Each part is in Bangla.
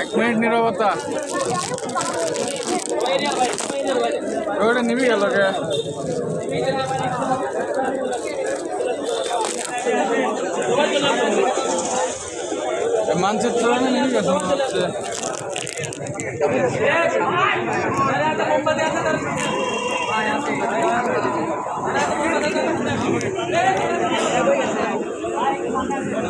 এক মিনিট নিরবতা। ওটা নিবি গেল মানচিত্র নিবি গেছে মনে হচ্ছে। হ্যাঁ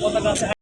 পতাকা আছে